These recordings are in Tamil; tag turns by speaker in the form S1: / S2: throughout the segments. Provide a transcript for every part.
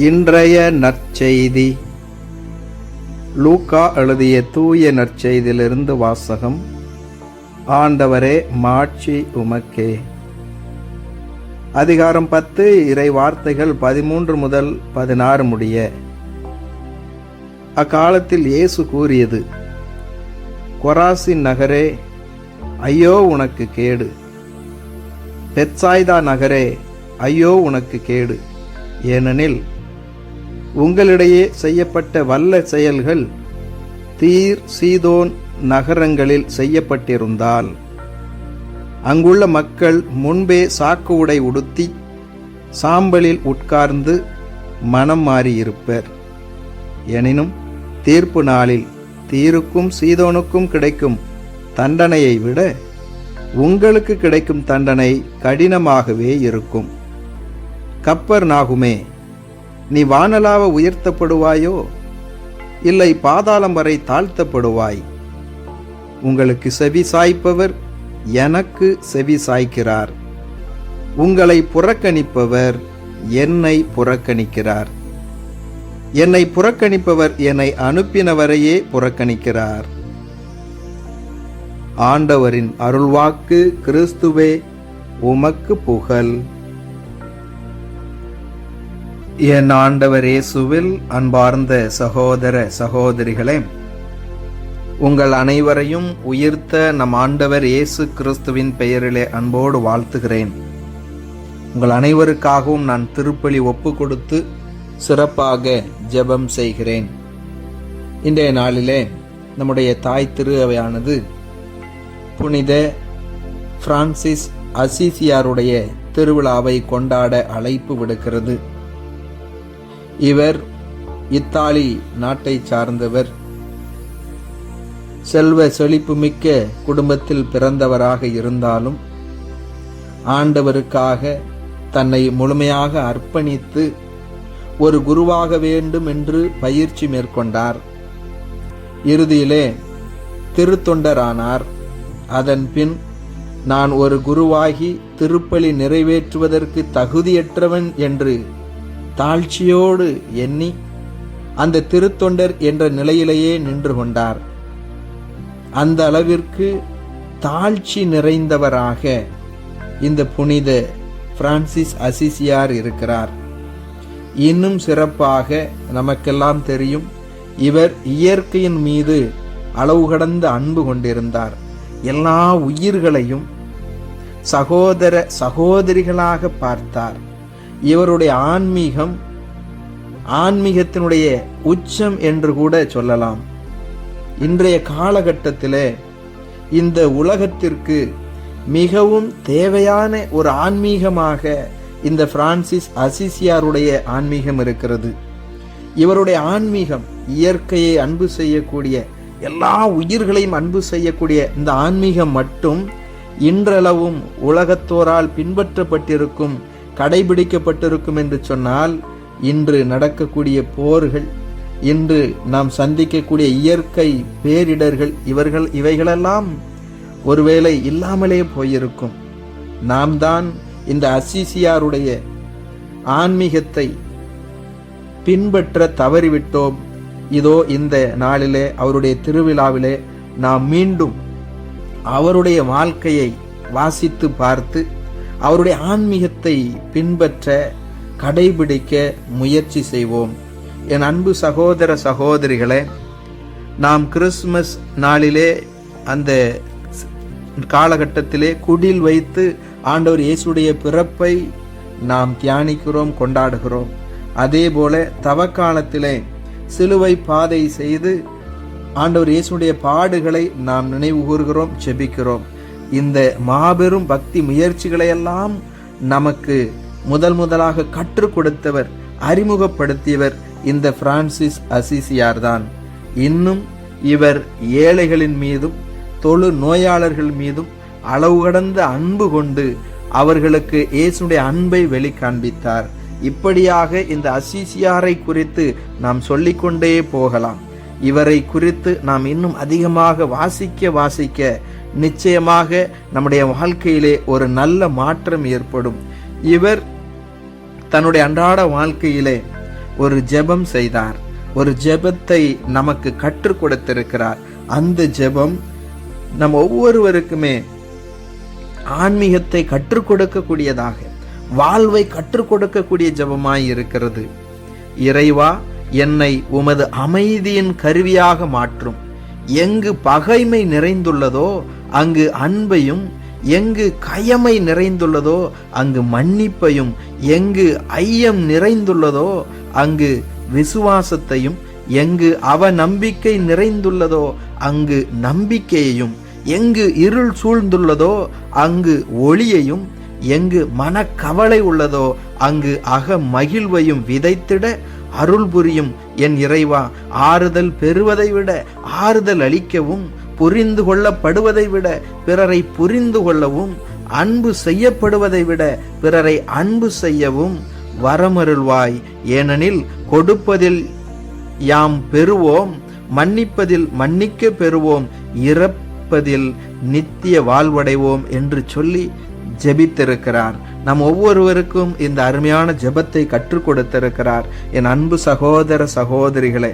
S1: இன்றைய நற்செய்தி. லூக்கா எழுதிய தூய நற்செய்தியிலிருந்து வாசகம். ஆண்டவரே மாட்சி உமக்கே. அதிகாரம் பத்து இறை வார்த்தைகள் பதிமூன்று முதல் பதினாறு முடிய. அக்காலத்தில் இயேசு கூறியது கொராசின் நகரே ஐயோ உனக்கு கேடு. பெட்சாய்தா நகரே ஐயோ உனக்கு கேடு. ஏனெனில் உங்களிடையே செய்யப்பட்ட வல்ல செயல்கள் தீர் சீதோன் நகரங்களில் செய்யப்பட்டிருந்தால் அங்குள்ள மக்கள் முன்பே சாக்கு உடை உடுத்தி சாம்பலில் உட்கார்ந்து மனம் மாறியிருப்பர். எனினும் தீர்ப்பு நாளில் தீருக்கும் சீதோனுக்கும் கிடைக்கும் தண்டனையை விட உங்களுக்கு கிடைக்கும் தண்டனை கடினமாகவே இருக்கும். கப்பர் நாகுமே நீ வானலாவ உயர்த்தப்படுவாயோ? இல்லை பாதாளம் வரை தாழ்த்தப்படுவாய். உங்களுக்கு செவி சாய்ப்பவர் எனக்கு செவி சாய்க்கிறார். உங்களை புறக்கணிப்பவர் என்னை புறக்கணிக்கிறார். என்னை புறக்கணிப்பவர் என்னை அனுப்பினவரையே புறக்கணிக்கிறார். ஆண்டவரின் அருள்வாக்கு கிறிஸ்துவே உமக்கு புகழ். என் ஆண்டவர் இயேசுவில் அன்பார்ந்த சகோதர சகோதரிகளே உங்கள் அனைவரையும் உயிர்த்த நம் ஆண்டவர் இயேசு கிறிஸ்துவின் பெயரிலே அன்போடு வாழ்த்துகிறேன். உங்கள் அனைவருக்காகவும் நான் திருப்பலி ஒப்பு கொடுத்து சிறப்பாக ஜெபம் செய்கிறேன். இன்றைய நாளிலே நம்முடைய தாய் திரு அவையானது புனித பிரான்சிஸ் அசிசியாருடைய திருவிழாவை கொண்டாட அழைப்பு விடுக்கிறது. இவர் இத்தாலி நாட்டை சார்ந்தவர். செல்வ செழிப்புமிக்க குடும்பத்தில் பிறந்தவராக இருந்தாலும் ஆண்டவருக்காக தன்னை முழுமையாக அர்ப்பணித்து ஒரு குருவாக வேண்டும் என்று பயிற்சி மேற்கொண்டார். இறுதியிலே திருத்தொண்டரானார். அதன் பின் நான் ஒரு குருவாகி திருப்பலி நிறைவேற்றுவதற்கு தகுதியற்றவன் என்று தாழ்ச்சியோடு எண்ணி அந்த திருத்தொண்டர் என்ற நிலையிலேயே நின்று கொண்டார். அந்த அளவிற்கு தாழ்ச்சி நிறைந்தவராக இந்த புனித பிரான்சிஸ் அசிசியார் இருக்கிறார். இன்னும் சிறப்பாக நமக்கெல்லாம் தெரியும் இவர் இயற்கையின் மீது அளவு கடந்த அன்பு கொண்டிருந்தார். எல்லா உயிர்களையும் சகோதர சகோதரிகளாக பார்த்தார். இவருடைய ஆன்மீகம் ஆன்மீகத்தினுடைய உச்சம் என்று கூட சொல்லலாம். இன்றைய காலகட்டத்தில் இந்த உலகத்திற்கு மிகவும் தேவையான ஒரு ஆன்மீகமாக இந்த பிரான்சிஸ் அசிசியாருடைய ஆன்மீகம் இருக்கிறது. இவருடைய ஆன்மீகம் இயற்கையை அன்பு செய்யக்கூடிய எல்லா உயிர்களையும் அன்பு செய்யக்கூடிய இந்த ஆன்மீகம் மட்டும் இன்றளவும் உலகத்தோரால் பின்பற்றப்பட்டிருக்கும் கடைபிடிக்கப்பட்டிருக்கும் என்று சொன்னால் இன்று நடக்கக்கூடிய போர்கள் இன்று நாம் சந்திக்கக்கூடிய இயற்கை பேரிடர்கள் இவர்கள் இவைகளெல்லாம் ஒருவேளை இல்லாமலே போயிருக்கும். நாம் தான் இந்த அசிசியாருடைய ஆன்மீகத்தை பின்பற்ற தவறிவிட்டோம். இதோ இந்த நாளிலே அவருடைய திருவிழாவிலே நாம் மீண்டும் அவருடைய வாழ்க்கையை வாசித்து பார்த்து அவருடைய ஆன்மீகத்தை பின்பற்ற கடைபிடிக்க முயற்சி செய்வோம். என் அன்பு சகோதர சகோதரிகளே நாம் கிறிஸ்துமஸ் நாளிலே அந்த காலகட்டத்திலே குடில் வைத்து ஆண்டவர் இயேசுடைய பிறப்பை நாம் தியானிக்கிறோம் கொண்டாடுகிறோம். அதே போல தவக்காலத்திலே சிலுவை பாதை செய்து ஆண்டவர் இயேசுடைய பாடுகளை நாம் நினைவு கூறுகிறோம் செபிக்கிறோம் இந்த மாபெரும் பக்தி முயற்சிகளையெல்லாம் நமக்கு முதல் முதலாக கற்றுக் கொடுத்தவர் அறிமுகப்படுத்தியவர் இந்த பிரான்சிஸ் அசிசியார் தான் இன்னும் இவர் ஏழைகளின் மீதும் தொழு நோயாளர்கள் மீதும் அளவு கடந்த அன்பு கொண்டு அவர்களுக்கு இயேசுடைய அன்பை வெளிக்காண்பித்தார். இப்படியாக இந்த அசிசியாரை குறித்து நாம் சொல்லிக்கொண்டே போகலாம். இவரை குறித்து நாம் இன்னும் அதிகமாக வாசிக்க வாசிக்க நிச்சயமாக நம்முடைய வாழ்க்கையிலே ஒரு நல்ல மாற்றம் ஏற்படும். இவர் தன்னுடைய அன்றாட வாழ்க்கையிலே ஒரு ஜெபம் செய்தார். ஒரு ஜெபத்தை நமக்கு கற்றுக் கொடுத்திருக்கிறார். அந்த ஜெபம் நம் ஒவ்வொருவருக்குமே ஆன்மீகத்தை கற்றுக் கொடுக்கக்கூடியதாக வாழ்வை கற்றுக் கொடுக்கக்கூடிய ஜபமாய் இருக்கிறது. இறைவா என்னை உமது அமைதியின் கருவியாக மாற்றும். எங்கு பகைமை நிறைந்துள்ளதோ அங்கு அன்பையும் எங்கு கயமை நிறைந்துள்ளதோ அங்கு மன்னிப்பையும் எங்கு ஐயம் நிறைந்துள்ளதோ அங்கு விசுவாசத்தையும் எங்கு அவ நம்பிக்கை நிறைந்துள்ளதோ அங்கு நம்பிக்கையையும் எங்கு இருள் சூழ்ந்துள்ளதோ அங்கு ஒளியையும் எங்கு மனக்கவலை உள்ளதோ அங்கு அக மகிழ்வையும் விதைத்திட அருள் புரியும் என் இறைவா. ஆறுதல் பெறுவதை விட ஆறுதல் அளிக்கவும் புரிந்து கொள்ளப்படுவதை விட பிறரை புரிந்து கொள்ளவும் அன்பு செய்யப்படுவதை விட பிறரை அன்பு செய்யவும் வரமருள்வாய். ஏனெனில் கொடுப்பதில் யாம் பெறுவோம் மன்னிப்பதில் மன்னிக்க பெறுவோம் இறப்பதில் நித்திய வாழ்வடைவோம் என்று சொல்லி ஜெபித்திருக்கிறார். நம் ஒவ்வொருவருக்கும் இந்த அருமையான ஜெபத்தை கற்றுக் கொடுத்திருக்கிறார். என் அன்பு சகோதர சகோதரிகளே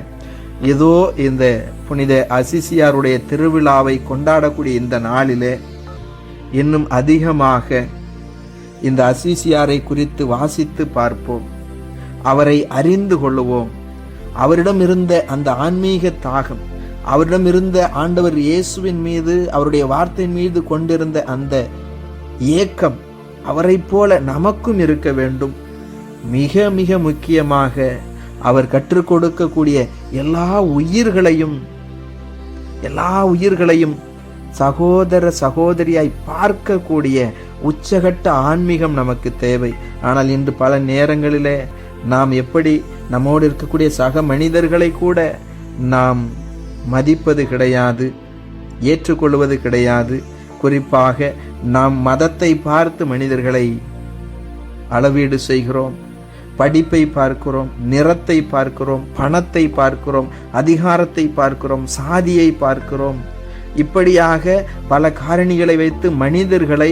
S1: ஏதோ இந்த புனித அசிசியாருடைய திருவிழாவை கொண்டாடக்கூடிய இந்த நாளிலே இன்னும் அதிகமாக இந்த அசிசியாரை குறித்து வாசித்து பார்ப்போம். அவரை அறிந்து கொள்ளுவோம். அவரிடம் இருந்த அந்த ஆன்மீக தாகம் அவரிடம் இருந்த ஆண்டவர் இயேசுவின் மீது அவருடைய வார்த்தையின் மீது கொண்டிருந்த அந்த ஏக்கம் அவரைப் போல நமக்கும் இருக்க வேண்டும். மிக மிக முக்கியமாக அவர் கற்றுக் கொடுக்கக்கூடிய எல்லா உயிர்களையும் எல்லா உயிர்களையும் சகோதர சகோதரியாய் பார்க்கக்கூடிய உச்சகட்ட ஆன்மீகம் நமக்கு தேவை. ஆனால் இன்று பல நேரங்களிலே நாம் எப்படி நம்மோடு இருக்கக்கூடிய சக மனிதர்களை கூட நாம் மதிப்பது கிடையாது ஏற்றுக்கொள்வது கிடையாது. குறிப்பாக நாம் மதத்தை பார்த்து மனிதர்களை அளவீடு செய்கிறோம். படிப்பை பார்க்கிறோம் நிறத்தை பார்க்கிறோம் பணத்தை பார்க்கிறோம் அதிகாரத்தை பார்க்கிறோம் சாதியை பார்க்கிறோம். இப்படியாக பல காரணிகளை வைத்து மனிதர்களை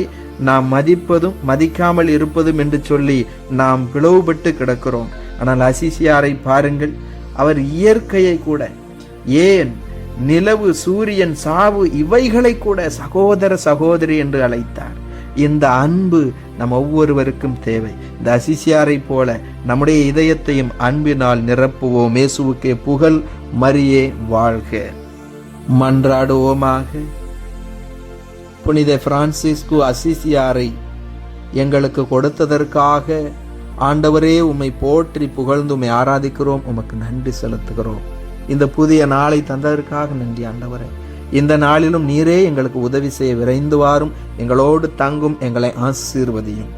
S1: நாம் மதிப்பதும் மதிக்காமல் இருப்பதும் என்று சொல்லி நாம் பிளவுபட்டு கிடக்கிறோம். ஆனால் அசிசியாரை பாருங்கள் அவர் இயற்கையை கூட ஏன் நிலவு சூரியன் சாவு இவைகளை கூட சகோதர சகோதரி என்று அழைத்தார். இந்த அன்பு நம் ஒவ்வொருவருக்கும் தேவை. இந்த அசிசியாரை போல நம்முடைய இதயத்தையும் அன்பினால் நிரப்புவோம். இயேசுவுக்கே புகழ் மரியே வாழ்க. மன்றாடுவோமாக. புனித பிரான்சிஸ்கு அசிசியாரை எங்களுக்கு கொடுத்ததற்காக ஆண்டவரே உம்மை போற்றி புகழ்ந்து உம்மை ஆராதிக்கிறோம். உமக்கு நன்றி செலுத்துகிறோம். இந்த புதிய நாளை தந்ததற்காக நன்றி ஆண்டவரே. இந்த நாளிலும் நீரே எங்களுக்கு உதவி செய்ய விரைந்து வாரும். எங்களோடு தங்கும் எங்களை ஆசீர்வதியும்.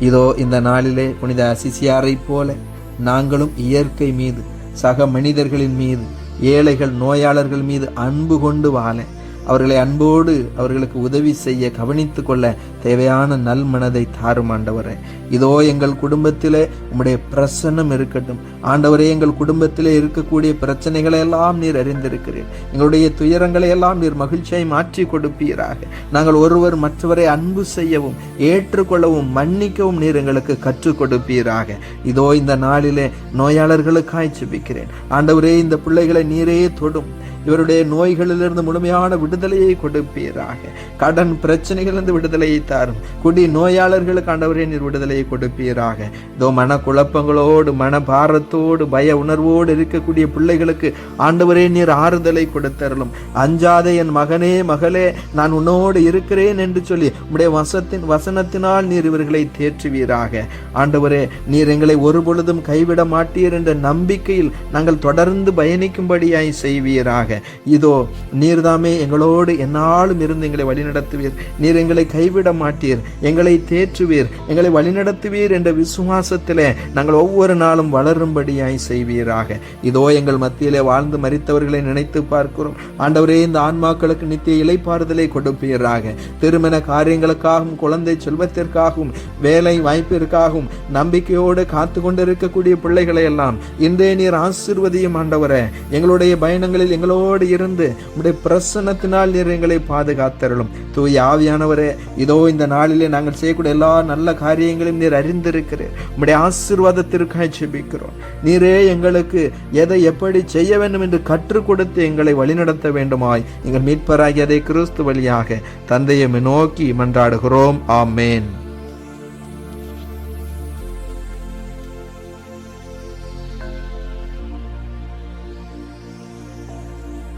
S1: இதோ இந்த நாளிலே புனித அசிசியாரை போல நாங்களும் இயற்கை மீது சக மனிதர்களின் மீது ஏழைகள் நோயாளர்கள் மீது அன்பு கொண்டு வாழ. அவர்களை அன்போடு அவர்களுக்கு உதவி செய்ய கவனித்து கொள்ள தேவையான நல் மனதை தாரும் ஆண்டவரே. இதோ எங்கள் குடும்பத்திலே உம்முடைய பிரசன்னம் இருக்கட்டும். ஆண்டவரே எங்கள் குடும்பத்திலே இருக்கக்கூடிய பிரச்சனைகளை எல்லாம் நீர் அறிந்திருக்கிறீர். எங்களுடைய துயரங்களை எல்லாம் நீர் மகிழ்ச்சியை மாற்றி கொடுப்பீராக. நாங்கள் ஒருவர் மற்றவரை அன்பு செய்யவும் ஏற்றுக்கொள்ளவும் மன்னிக்கவும் நீர் எங்களுக்கு கற்றுக் கொடுப்பீராக. இதோ இந்த நாளிலே நோயாளர்களுக்காய் ஜெபிக்கிறேன். ஆண்டவரே இந்த பிள்ளைகளை நீரே தொடும். இவருடைய நோய்களிலிருந்து முழுமையான விடுதலையை கொடுப்பீராக. கடன் பிரச்சனைகளிலிருந்து விடுதலையை தாரும். குடி நோயாளர்களுக்கு ஆண்டவரே நீர் விடுதலையை கொடுப்பீராக. இதோ மன குழப்பங்களோடு மன பாரத்தோடு பய உணர்வோடு இருக்கக்கூடிய பிள்ளைகளுக்கு ஆண்டவரே நீர் ஆறுதலை கொடுத்தரலும் அஞ்சாத என் மகனே மகளே நான் உன்னோடு இருக்கிறேன் என்று சொல்லி உடைய வசத்தின் வசனத்தினால் நீர் இவர்களை தேற்றுவீராக. ஆண்டவரே நீர் எங்களை ஒரு பொழுதும் கைவிட மாட்டீர் என்ற நம்பிக்கையில் நாங்கள் தொடர்ந்து பயணிக்கும்படியாய் செய்வீராக. இதோ நீர்தாமே எங்களோடு என்னாலும் இருந்து எங்களை வழிநடத்துவீர். நீர் எங்களை கைவிட மாட்டீர். எங்களை தேற்றுவீர். எங்களை வழிநடத்துவீர் என்ற விசுவாசத்திலே நாங்கள் ஒவ்வொரு நாளும் வளரும்படியாய் செய்வீராக. இதோ எங்கள் மத்தியிலே வாழ்ந்து மறித்தவர்களை நினைத்து பார்க்கிறோம். ஆண்டவரே இந்த ஆன்மாக்களுக்கு நித்திய இலைப்பாறுதலை கொடுப்பீராக. திருமண காரியங்களுக்காகவும் குழந்தை செல்வத்திற்காகவும் வேலை வாய்ப்பிற்காகவும் நம்பிக்கையோடு காத்து கொண்டிருக்கக்கூடிய பிள்ளைகளை எல்லாம் இன்றே நீர் ஆசிர்வதியும் ஆண்டவரே. எங்களுடைய பயணங்களில் எங்களோடு எங்களோடு இருந்து உடைய பிரசன்னத்தினால் நீர் எங்களை பாதுகாத்தருளும். தூய் ஆவியானவரே இதோ இந்த நாளிலே நாங்கள் செய்யக்கூடிய எல்லா நல்ல காரியங்களையும் நீர் அறிந்திருக்கிறீர். உடைய ஆசீர்வாதத்திற்காக ஜெபிக்கிறோம். நீரே எங்களுக்கு எதை எப்படி செய்ய வேண்டும் என்று கற்றுக் கொடுத்து எங்களை வழிநடத்த வேண்டுமாய். எங்கள் மீட்பராகியதை கிறிஸ்து வழியாக தந்தையை நோக்கி மன்றாடுகிறோம். ஆமேன்.